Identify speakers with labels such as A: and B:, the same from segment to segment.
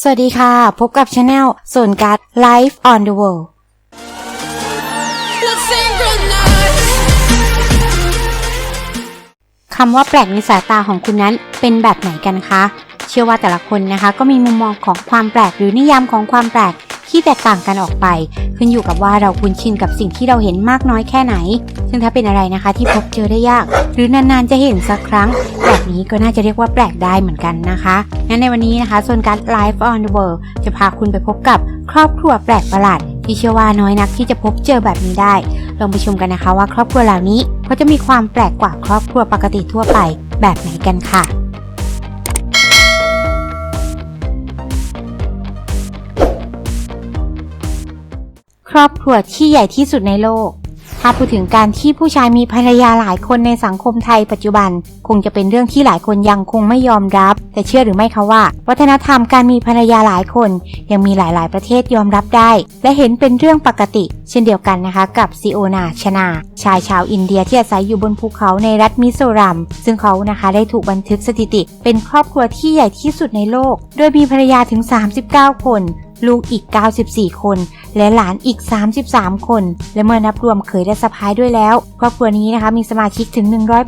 A: สวัสดีค่ะ พบกับช anel ส่วนการ Life on the World คำว่าแปลกในสายตาของคุณนั้นเป็นแบบไหนกันคะ เชื่อว่าแต่ละคนนะคะ ก็มีมุมมองของความแปลกหรือนิยามของความแปลก ที่แตกต่างกันออกไป ขึ้นอยู่กับว่าเราคุ้นชินกับสิ่งที่เราเห็นมากน้อยแค่ไหน ซึ่งถ้าเป็นอะไรนะคะที่พบเจอได้ยาก หรือนานๆจะเห็นสักครั้ง แบบนี้ก็น่าจะเรียกว่าแปลกได้เหมือนกันนะคะงั้นในวันนี้นะคะส่วนการ Life on the World จะพาคุณไปพบกับครอบครัวแปลกประหลาดที่เชื่อว่าน้อยนักที่จะพบเจอแบบนี้ได้ ลองไปชมกันนะคะว่าครอบครัวเหล่านี้เขาจะมีความแปลกกว่าครอบครัวปกติทั่วไปแบบไหนกันค่ะ รอบครัวที่ใหญ่ที่สุดในโลก ถ้าพูดถึงการที่ผู้ชายมีภรรยาหลายคนในสังคมไทยปัจจุบัน คงจะเป็นเรื่องที่หลายคนยังคงไม่ยอมรับ แต่เชื่อหรือไม่คะว่า วัฒนธรรมการมีภรรยาหลายคน ยังมีหลายๆ ประเทศยอมรับได้ และเห็นเป็นเรื่องปกติ เช่นเดียวกันนะคะกับซิโอนาชนา ชายชาวอินเดียที่อาศัยอยู่บนภูเขาในรัฐมิโซรัม ซึ่งเขานะคะได้ถูกบันทึกสถิติ เป็นครอบครัวที่ใหญ่ที่สุดในโลก โดยมีภรรยาถึง 39 คนลูกอีก 94 คน และหลานอีก 33 คน และเมื่อนับรวมเขยและสะพ้ายด้วยแล้ว ครอบครัวนี้นะคะมีสมาชิกถึง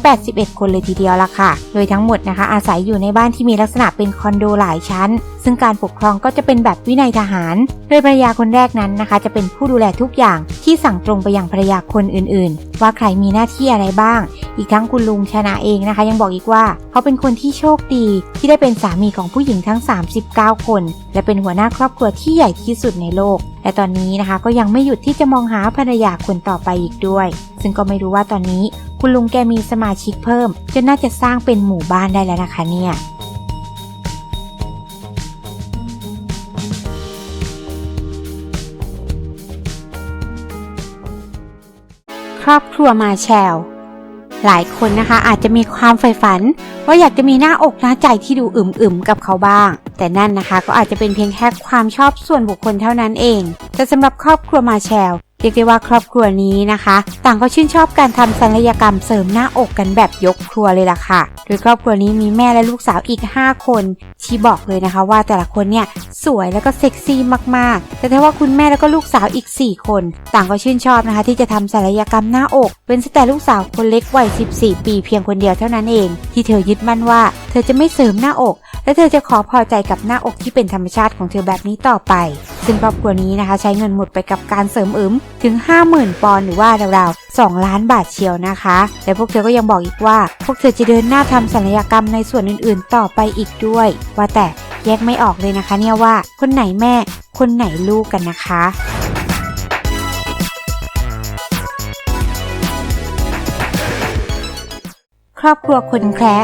A: 181 คนเลยทีเดียวละค่ะ โดยทั้งหมดนะคะ อาศัยอยู่ในบ้านที่มีลักษณะเป็นคอนโดหลายชั้น ซึ่งการปกครองก็จะเป็นแบบวินัยทหาร โดยภรรยาคนแรกนั้นนะคะ จะเป็นผู้ดูแลทุกอย่าง ที่สั่งตรงไปยังภรรยาคนอื่นๆ ว่าใครมีหน้าที่อะไรบ้าง อีกทั้งคุณลุงชนะเองนะคะ ยังบอกอีกว่า เขาเป็นคนที่โชคดี ที่ได้เป็นสามีของผู้หญิงทั้ง 39 คน และเป็นหัวหน้าครอบครัวที่ใหญ่ที่สุดในโลก และตอนนี้นะคะก็ยังไม่หยุดที่จะมองหาภรรยาคนต่อไปอีกด้วย ซึ่งก็ไม่รู้ว่าตอนนี้ คุณลุงแกมีสมาชิกเพิ่มจนน่าจะสร้างเป็นหมู่บ้านได้แล้วนะคะเนี่ย รอบครัวมาแชลหลายคนนะคะอาจจะมีความใฝ่ฝัน ว่าอยากจะมีหน้าอกหน้าใจที่ดูอึมๆกับเขาบ้าง แต่นั่นนะคะก็อาจจะเป็นเพียงแค่ความชอบส่วนบุคคลเท่านั้นเอง แต่สำหรับครอบครัวมาแชลเรียกได้ว่าครอบครัวนี้นะคะ ต่างก็ชื่นชอบการทำศัลยกรรมเสริมหน้าอกกันแบบยกครัวเลยล่ะค่ะ โดยครอบครัวนี้มีแม่และลูกสาวอีก 5 คน ที่บอกเลยนะคะว่าแต่ละคนเนี่ยสวยแล้วก็เซ็กซี่มากๆ แต่ถ้าว่าคุณแม่แล้วก็ลูกสาวอีก 4 คน ต่างก็ชื่นชอบนะคะ ที่จะทำศัลยกรรมหน้าอก เป็นแต่ลูกสาวคนเล็กวัย 14 ปีเพียงคนเดียวเท่านั้นเอง ที่เธอยึดมั่นว่า เธอจะไม่เสริมหน้าอก และเธอจะขอพอใจกับหน้าอกที่เป็นธรรมชาติของเธอแบบนี้ต่อไป ซึ่งครอบครัวนี้นะคะ ใช้เงินหมดไปกับการเสริมอึมถึง 50,000 ปอนด์หรือว่าราวๆ2ล้านบาทเชียวนะคะ และพวกเธอก็ยังบอกอีกว่า พวกเธอจะเดินหน้าทำศัลยกรรมในส่วนอื่นๆ ต่อไปอีกด้วยว่าแต่แยกไม่ออกเลยนะคะ เนี่ยว่าคนไหนแม่ คนไหนลูกกันนะคะครอบครัวคนแคระ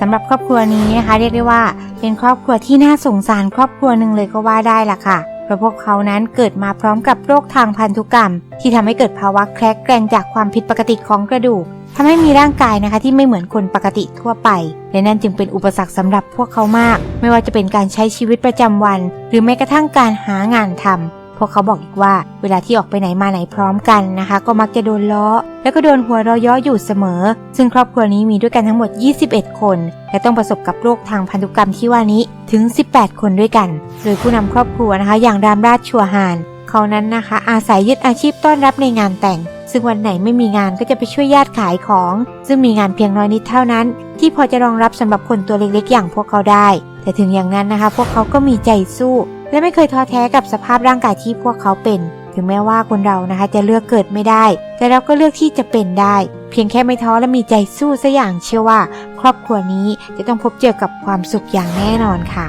A: สำหรับครอบครัวนี้นะคะ เรียกได้ว่าเป็นครอบครัวที่น่าสงสารครอบครัวหนึ่งเลยก็ว่าได้ล่ะค่ะ เพราะพวกเขานั้นเกิดมาพร้อมกับโรคทางพันธุกรรม ที่ทำให้เกิดภาวะแคระแกร่งจากความผิดปกติของกระดูก ทำให้มีร่างกายนะคะที่ไม่เหมือนคนปกติทั่วไป และนั่นจึงเป็นอุปสรรคสำหรับพวกเขามาก ไม่ว่าจะเป็นการใช้ชีวิตประจำวัน หรือแม้กระทั่งการหางานทำพวกเขาบอกอีกว่าเวลาที่ออกไปไหนมาไหนพร้อมกันนะคะ ก็มักจะโดนล้อ แล้วก็โดนหัวเราะเย่ออยู่เสมอ ซึ่งครอบครัวนี้มีด้วยกันทั้งหมด 21 คน และต้องประสบกับโรคทางพันธุกรรมที่ว่านี้ถึง 18 คนด้วยกัน โดยผู้นำครอบครัวนะคะ อย่างรามราชชัวฮาน เขานั้นนะคะ อาศัยยึดอาชีพต้อนรับในงานแต่ง ซึ่งวันไหนไม่มีงานก็จะไปช่วยญาติขายของ ซึ่งมีงานเพียงน้อยนิดเท่านั้น ที่พอจะรองรับสำหรับคนตัวเล็กๆ อย่างพวกเขาได้ แต่ถึงอย่างนั้นนะคะ พวกเขาก็มีใจสู้ และไม่เคยท้อแท้กับสภาพร่างกายที่พวกเขาเป็น ถึงแม้ว่าคนเรานะคะจะเลือกเกิดไม่ได้ แต่เราก็เลือกที่จะเป็นได้ เพียงแค่ไม่ท้อและมีใจสู้สัอย่างเชื่อว่า ครอบครัวนี้จะต้องพบเจอกับความสุขอย่างแน่นอนค่ะ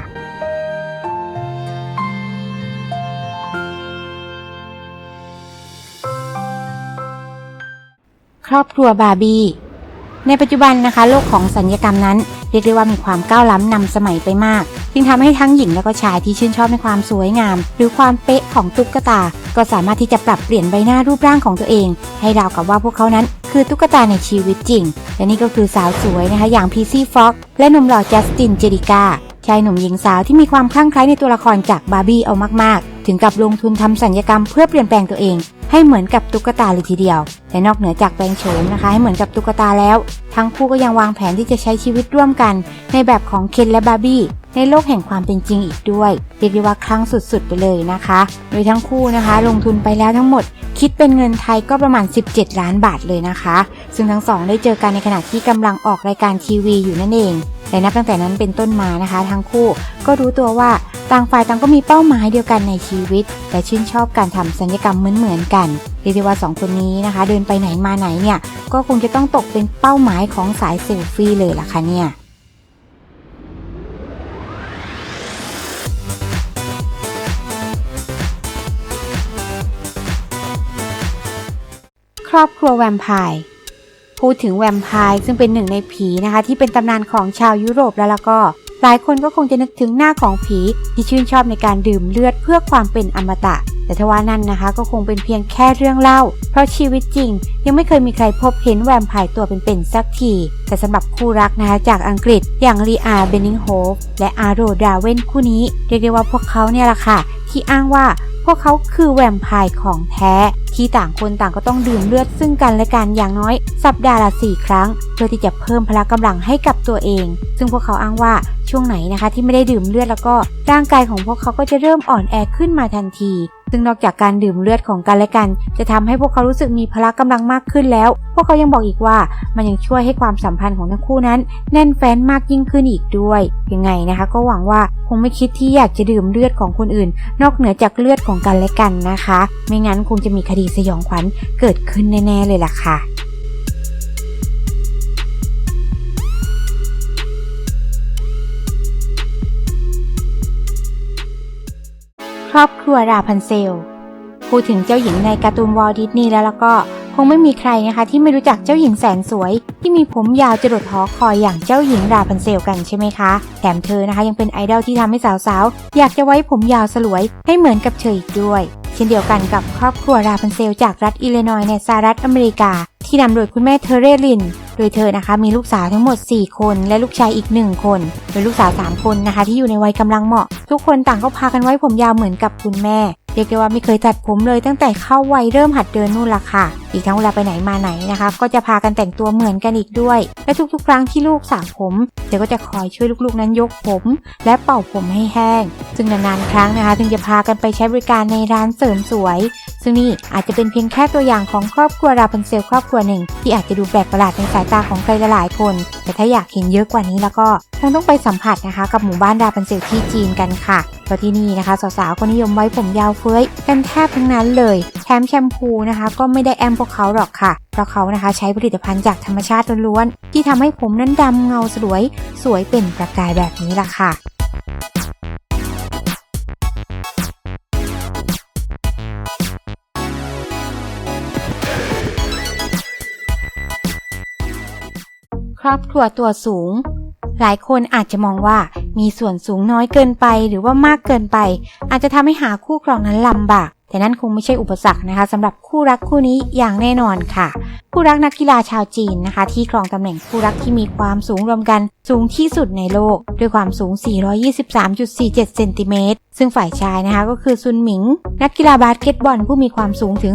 A: ครอบครัวบาร์บี้ในปัจจุบันนะคะโลกของสัญญกรรมนั้น เรียกได้ว่ามีความก้าวล้ำนำสมัยไปมาก จึงทำให้ทั้งหญิงและก็ชายที่ชื่นชอบในความสวยงาม หรือความเป๊ะของตุ๊กตา ก็สามารถที่จะปรับเปลี่ยนใบหน้ารูปร่างของตัวเอง ให้ราวกับว่าพวกเขานั้น คือตุ๊กตาในชีวิตจริง และนี่ก็คือสาวสวยนะคะอย่างพีซี่ฟ็อกและหนุ่มหล่อจัสตินเจริกาชายหนุ่มหญิงสาวที่มีความคลั่งไคล้ในตัวละครจากบาร์บี้เอามากๆ ถึงกับลงทุนทำสัญญกรรมเพื่อเปลี่ยนแปลงตัวเอง ให้เหมือนกับตุ๊กตาเลยทีเดียวและนอกเหนือจากแปลงโฉมนะคะ ให้เหมือนกับตุ๊กตาแล้ว ทั้งคู่ก็ยังวางแผนที่จะใช้ชีวิตร่วมกัน ในแบบของเคนและบาร์บี้ในโลกแห่งความเป็นจริงอีกด้วยเรียกได้ว่าครั้งสุดๆไปเลยนะคะ โดยทั้งคู่นะคะ ลงทุนไปแล้วทั้งหมด คิดเป็นเงินไทยก็ประมาณ 17 ล้านบาทเลยนะคะ ซึ่งทั้งสองได้เจอกันในขณะที่กำลังออกรายการทีวีอยู่นั่นเอง และนับตั้งแต่นั้นเป็นต้นมานะคะ ทั้งคู่ก็รู้ตัวว่าต่างฝ่ายต่างก็มีเป้าหมายเดียวกันในชีวิต และชื่นชอบการทำสัญญกรรมเหมือนๆกันเรียกได้ว่าสองคนนี้นะคะ เดินไปไหนมาไหนเนี่ย ก็คงจะต้องตกเป็นเป้าหมายของสายเซลฟี่เลยล่ะคะเนี่ยครอบครัวแวมไพร์ พูดถึงแวมไพร์ซึ่งเป็นหนึ่งในผีนะคะ ที่เป็นตำนานของชาวยุโรปแล้วแล้วก็ หลายคนก็คงจะนึกถึงหน้าของผีที่ชื่นชอบในการดื่มเลือดเพื่อความเป็นอมตะ แต่ทว่านั่นนะคะ ก็คงเป็นเพียงแค่เรื่องเล่า เพราะชีวิตจริง ยังไม่เคยมีใครพบเห็นแวมไพร์ตัวเป็นๆสักที แต่สำหรับคู่รักนะคะจากอังกฤษอย่างลีอาเบนนิงโฮฟและอาโรดาเวนคู่นี้เรียกได้ว่าพวกเขาเนี่ยแหละค่ะที่อ้างว่า วกเขาคือแวมไพร์ของแท้ ที่ต่างคนต่างก็ต้องดื่มเลือดซึ่งกันและกันอย่างน้อย สัปดาห์ละสี่ครั้ง เพื่อที่จะเพิ่มพละกำลังให้กับตัวเอง ซึ่งพวกเขาอ้างว่าช่วงไหนนะคะที่ไม่ได้ดื่มเลือดแล้วก็ร่างกายของพวกเขาก็จะเริ่มอ่อนแอขึ้นมาทันที ซึ่งนอกจากการดื่มเลือดของกันและกัน จะทำให้พวกเขารู้สึกมีพละกำลังมากขึ้นแล้ว พวกเขายังบอกอีกว่ามันยังช่วยให้ความสัมพันธ์ของทั้งคู่นั้น แน่นแฟ้นมากยิ่งขึ้นอีกด้วย ยังไงนะคะ ก็หวังว่าคงไม่คิดที่อยากจะดื่มเลือดของคนอื่น นอกเหนือจากเลือดของกันและกันนะคะ ไม่งั้นคงจะมีคดีสยองขวัญเกิดขึ้นแน่ๆเลยล่ะค่ะ รอบครัวราพันเซล พูดถึงเจ้าหญิงในการ์ตูนวอลดิสนีย์แล้วแล้วก็คงไม่มีใครนะคะ ที่ไม่รู้จักเจ้าหญิงแสนสวย ที่มีผมยาวจรดหอคอยอย่างเจ้าหญิงราพันเซลกันใช่ไหมคะ แถมเธอนะคะยังเป็นไอดอลที่ทำให้สาวๆ อยากจะไว้ผมยาวสลวยให้เหมือนกับเธออีกด้วย เช่นเดียวกันกับครอบครัวราพันเซลจากรัฐอิลลินอยส์ในสหรัฐอเมริกา ที่นำโดยคุณแม่เทเรลิน โดยเธอนะคะมีลูกสาวทั้งหมด 4 คน และลูกชายอีก 1 คน โดยลูกสาว 3 คนนะคะ ที่อยู่ในวัยกำลังเหมาะ ทุกคนต่างก็พากันไว้ผมยาวเหมือนกับคุณแม่ เรียกได้ว่าไม่เคยตัดผมเลยตั้งแต่เข้าวัยเริ่มหัดเดินนู่นละค่ะ อีกทั้งเวลาไปไหนมาไหนนะคะ ก็จะพากันแต่งตัวเหมือนกันอีกด้วย และทุกๆ ครั้งที่ลูกสระผมเธอก็จะคอยช่วยลูกๆนั้นยกผม และเป่าผมให้แห้ง ซึ่งนานๆครั้งนะคะ ถึงจะพากันไปใช้บริการในร้านเสริมสวย ซึ่งนี่อาจจะเป็นเพียงแค่ตัวอย่างของครอบครัวราพันเซลครอบครัวหนึ่ง ที่อาจจะดูแปลกประหลาดในสายตาของใครหลายๆคน แต่ถ้าอยากเห็นเยอะกว่านี้แล้วก็คงต้องไปสัมผัสนะคะ กับหมู่บ้านราพันเซลที่จีนกันค่ะ เพราะที่นี่นะคะสาวๆก็นิยมไว้ผมยาวเฟ้ยกันแทบทั้งนั้นเลยแถมแชมพูนะคะ ก็ไม่ได้แอมพวกเขาหรอกค่ะ เพราะเขานะคะใช้ผลิตภัณฑ์จากธรรมชาติล้วนๆที่ทำให้ผมนั้นดำเงาสวย สวยเป็นประกายแบบนี้ล่ะค่ะครอบครัวตัวสูง หลายคนอาจจะมองว่า มีส่วนสูงน้อยเกินไปหรือว่ามากเกินไป อาจจะทำให้หาคู่ครองนั้นลำบาก แต่นั่นคงไม่ใช่อุปสรรคนะคะสำหรับคู่รักคู่นี้อย่างแน่นอนค่ะ คู่รักนักกีฬาชาวจีนนะคะ ที่ครองตำแหน่งคู่รักที่มีความสูงรวมกันสูงที่สุดในโลก ด้วยความสูง 423.47เซนติเมตรซึ่งฝ่ายชายนะคะก็คือซุนหมิง นักกีฬาบาสเกตบอลผู้มีความสูงถึง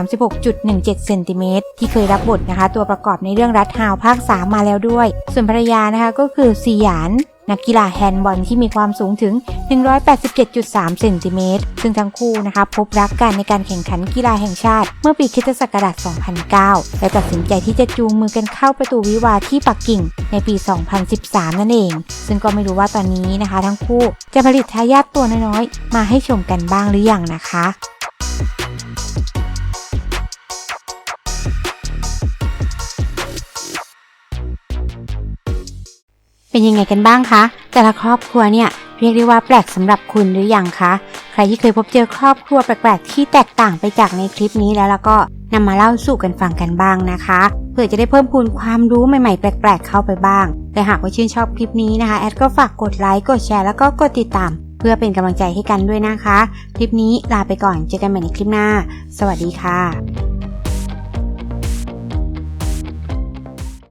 A: 236.17เซนติเมตรที่เคยรับบทนะคะ ตัวประกอบในเรื่องรัดฮาวภาค 3 มาแล้วด้วย ส่วนภรรยานะคะก็คือซีหยาน นักกีฬาแฮนด์บอลที่มีความสูงถึง 187.3 เซนติเมตร ซึ่งทั้งคู่นะคะพบรักกันในการแข่งขันกีฬาแห่งชาติ เมื่อปีคริสตศักราช2009 และตัดสินใจที่จะจูงมือกันเข้าประตูวิวาที่ปักกิ่งในปี 2013 นั่นเอง ซึ่งก็ไม่รู้ว่าตอนนี้นะคะ ทั้งคู่จะผลิตทายาทตัวน้อยๆ มาให้ชมกันบ้างหรือยังนะคะ เป็นยังไงกันบ้างคะ แต่ละครอบครัวเนี่ยเรียกได้ว่าแปลกสำหรับคุณหรือยังคะ ใครที่เคยพบเจอครอบครัวแปลกๆที่แตกต่างไปจากในคลิปนี้แล้วแล้วก็นำมาเล่าสู่กันฟังกันบ้างนะคะ เพื่อจะได้เพิ่มพูนความรู้ใหม่ๆ แปลกๆเข้าไปบ้างแต่หากว่าชื่นชอบคลิปนี้นะคะแอดก็ฝากกดไลค์กดแชร์แล้วก็กดติดตาม เพื่อเป็นกำลังใจให้กันด้วยนะคะ คลิปนี้ลาไปก่อนเจอกันใหม่ในคลิปหน้า สวัสดีค่ะ